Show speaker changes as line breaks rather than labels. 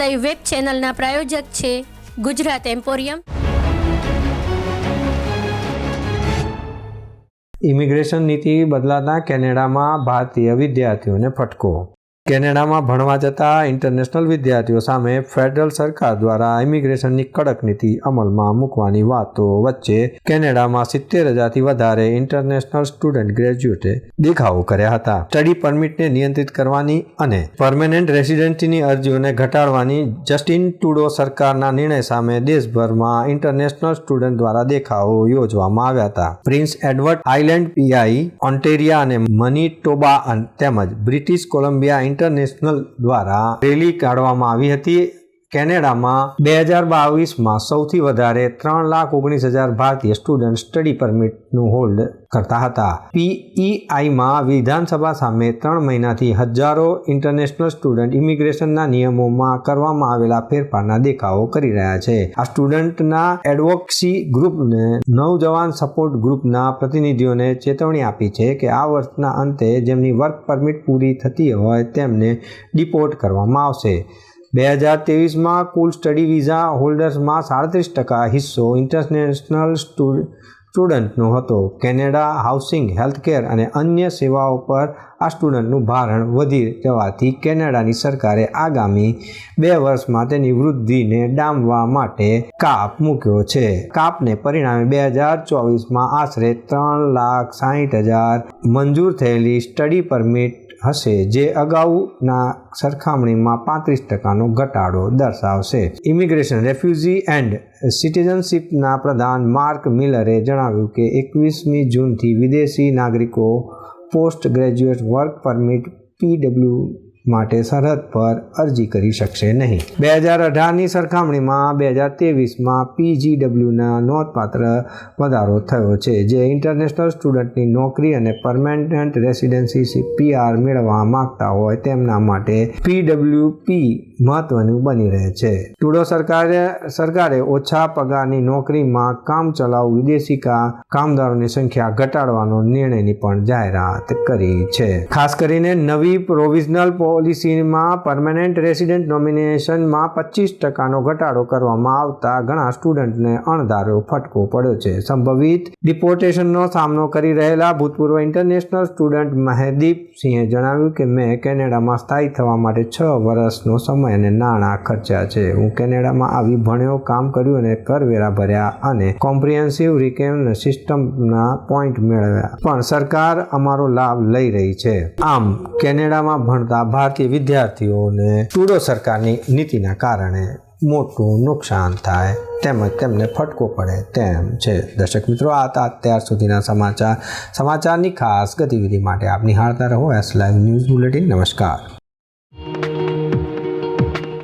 Live web ચેનલના પ્રાયોજક છે Gujarat emporium
immigration નીતિ બદલાતા કેનેડામાં ભારતીય વિદ્યાર્થીઓને ફટકો. કેનેડામાં ભણવા જતા ઇન્ટરનેશનલ વિદ્યાર્થીઓ સામે ફેડરલ સરકાર દ્વારા ઇમિગ્રેશનની કડક નીતિ અમલમાં મૂકવાની વાતો વચ્ચે કેનેડામાં સિત્તેર હજારથી વધારે ઇન્ટરનેશનલ સ્ટુડન્ટ ગ્રેજ્યુએટે દેખાવો કર્યા હતા. સ્ટડી પરમિટને નિયંત્રિત કરવાની અને પરમેનન્ટ રેસિડેન્સીની અરજીઓને ઘટાડવાની જસ્ટિન ટુડો સરકારના નિર્ણય સામે દેશભરમાં ઇન્ટરનેશનલ સ્ટુડન્ટ દ્વારા દેખાવો યોજવામાં આવ્યા હતા. Prince Edward Island PI Ontario અને મનીટોબા અન- તેમજ બ્રિટિશ કોલંબિયા ઇન્ટરનેશનલ દ્વારા રેલી કાઢવામાં આવી હતી. કેનેડામાં બે હજાર બાવીસમાં સૌથી વધારે ત્રણ લાખ ઓગણીસ હજાર ભારતીય સ્ટુડન્ટ સ્ટડી પરમિટનું હોલ્ડ કરતા હતા. પીઈઆઈમાં વિધાનસભા સામે ત્રણ મહિનાથી હજારો ઇન્ટરનેશનલ સ્ટુડન્ટ ઇમિગ્રેશનના નિયમોમાં કરવામાં આવેલા ફેરફારના દેખાવો કરી રહ્યા છે. આ સ્ટુડન્ટના એડવોક્સી ગ્રુપને નવજવાન સપોર્ટ ગ્રુપના પ્રતિનિધિઓને ચેતવણી આપી છે કે આ વર્ષના અંતે જેમની વર્ક પરમિટ પૂરી થતી હોય તેમને ડિપોર્ટ કરવામાં આવશે. બે હજાર ત્રેવીસમાં કુલ સ્ટડી વિઝા હોલ્ડર્સમાં સાડત્રીસ ટકા હિસ્સો ઇન્ટરનેશનલ સ્ટુડન્ટનો હતો. કેનેડા હાઉસિંગ, હેલ્થકેર અને અન્ય સેવાઓ પર આ સ્ટુડન્ટનું ભારણ વધી જવાથી કેનેડાની સરકારે આગામી બે વર્ષમાં તેની વૃદ્ધિને ડામવા માટે કાપ મૂક્યો છે. કાપને પરિણામે બે હજાર ચોવીસમાં આશરે ત્રણ લાખ સાહીઠ હજાર મંજૂર થયેલી સ્ટડી પરમિટ હશે, જે અગાઉના સરખામણીમાં પાંત્રીસ ટકાનો ઘટાડો દર્શાવશે. ઇમિગ્રેશન રેફ્યુજી એન્ડ સિટીઝનશીપના પ્રધાન માર્ક મિલરે જણાવ્યું કે એકવીસમી જૂનથી વિદેશી નાગરિકો post graduate work permit PW માટે સરહદ પર અરજી કરી શકશે નહીં. બે હજાર અઢારની સરખામણીમાં બે હજાર ત્રેવીસમાં પીજીડબ્લ્યુના નોંધપાત્ર વધારો થયો છે, જે ઇન્ટરનેશનલ સ્ટુડન્ટની નોકરી અને પરમેનન્ટ રેસિડેન્સી પીઆર મેળવવા માંગતા હોય તેમના માટે પીડબ્લ્યુપી મહત્વનું બની રહે છે. ટુડો સરકારે સરકારે ઓછા પગારની નોકરીમાં કામ ચલાવ વિદેશી કામદારોની સંખ્યા ઘટાડવાનો નિર્ણયની પણ જાહેરાત કરી છે. ખાસ કરીને નવી પ્રોવિઝનલ પોલિસીમાં પરમાનન્ટ રેસિડેન્ટ નોમિનેશનમાં પચીસ ટકાનો ઘટાડો કરવામાં આવતા ઘણા સ્ટુડન્ટને અણધારો ફટકો પડ્યો છે. સંભવિત ડિપોર્ટેશનનો સામનો કરી રહેલા ભૂતપૂર્વ ઇન્ટરનેશનલ સ્ટુડન્ટ મહેદીપ સિંહે જણાવ્યું કે, મેં કેનેડામાં સ્થાયી થવા માટે છ વર્ષનો સમય અને નાણાં ખર્ચ્યા છે. હું કેનેડામાં આવી ભણ્યો, કામ કર્યું અને કરવેરા ભર્યા અને કોમ્પ્રિહેન્સિવ રિકેમ સિસ્ટમના પોઈન્ટ મેળવ્યા. પણ સરકાર અમારો લાભ લઈ રહી છે. આમ, કેનેડામાં ભણતા ભારતીય વિદ્યાર્થીઓને ટુડો સરકારની નીતિના કારણે મોટું નુકસાન થાય. તેમજ તેમને ફટકો પડે તેમ છે. દર્શક મિત્રો, આ હતા અત્યાર સુધીના સમાચાર. સમાચારની ખાસ ગતિવિધિ માટે આપની નિહાળતા રહો. એસ લાઈવ ન્યૂઝ બુલેટિન નમસ્કાર.